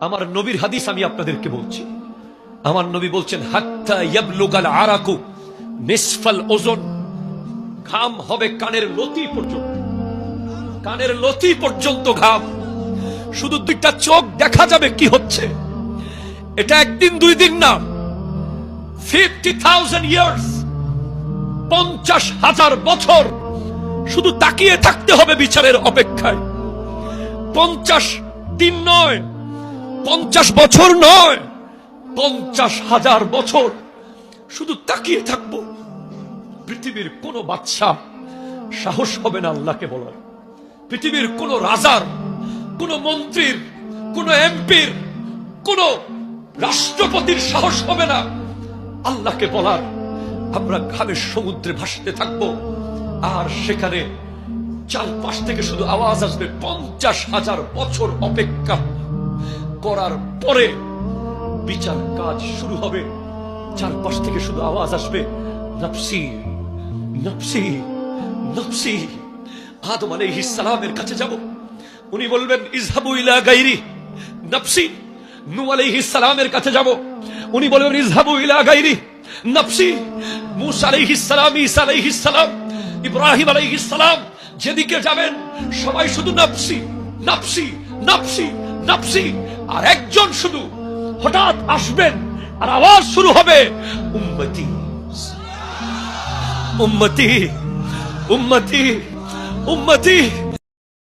আমার নবীর হাদিস আমি আপনাদেরকে বলছি। আমার নবী বলছেন, হাত্তা ইয়াবলুগাল আরাকু, নিসফাল ওজন, ঘাম হবে কানের লতি পর্যন্ত। কানের লতি পর্যন্ত ঘাম। শুধু দুইটা চোখ দেখা যাবে কি হচ্ছে। এটা একদিন, দুই দিন না। ফিফটি থাউজেন্ড ইয়ার্স, পঞ্চাশ হাজার বছর শুধু তাকিয়ে থাকতে হবে বিচারের অপেক্ষায়। পঞ্চাশ দিন নয় পঞ্চাশ বছর নয়, পঞ্চাশ হাজার বছর। শুধু তাকিয়ে থাকব। পৃথিবীর কোন বাদশাহ সাহস হবে না আল্লাহকে বলার। পৃথিবীর কোন রাজার, কোন মন্ত্রীর, কোন এমপির, কোন রাষ্ট্রপতির সাহস হবে না আল্লাহকে বলার। আমরা ঘামের সমুদ্রে ভাসতে থাকব আর সেখানে চারপাশ থেকে শুধু আওয়াজ আসবে, পঞ্চাশ হাজার বছর অপেক্ষা। করার পরে বিচার কাজ শুরু হবে। চারপাশ থেকে শুধু আওয়াজ আসবে, নফসি নফসি নফসি, আদম আলাইহিস সালামের কাছে যাব। উনি বলবেন ইজহাবু ইলা গাইরি নফসি নূহ আলাইহিস সালামের কাছে যাব। উনি বলবেন ইজহাবু ইলা গাইরি নফসি, মুসা আলাইহিস সালাম, ঈসা আলাইহিস সালাম, ইব্রাহিম আলাইহিস সালাম, যেদিকে যাবেন, সবাই শুধু নফসি নফসি নফসি নফসি আর একজন শুধু হঠাৎ আসবেন আর আওয়াজ শুরু হবে উম্মতি। উম্মতি উম্মতি উম্মতি।